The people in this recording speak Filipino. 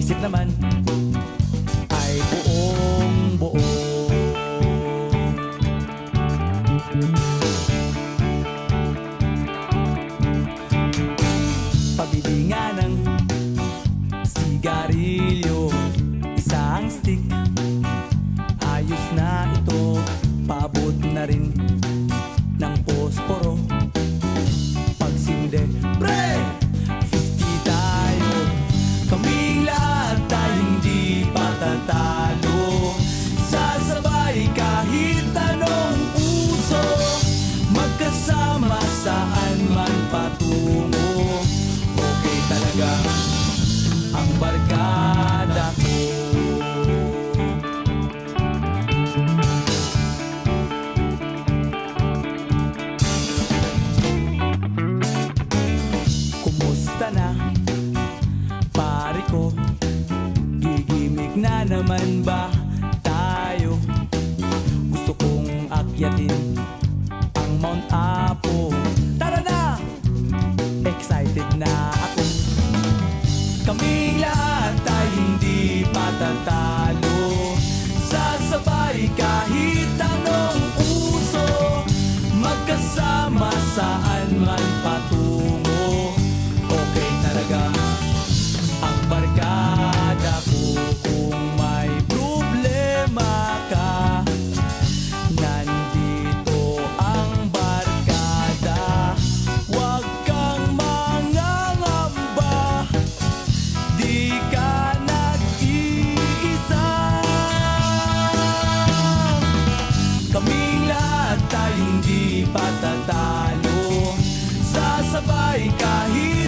isip naman ay buong buo. Pabilingan ng sigarilyo, isang stick, ayos na ito, paabot na rin ng posporo. Pagsinde, natalo Sasabay kahit anong uso Magkasama sa vai cair.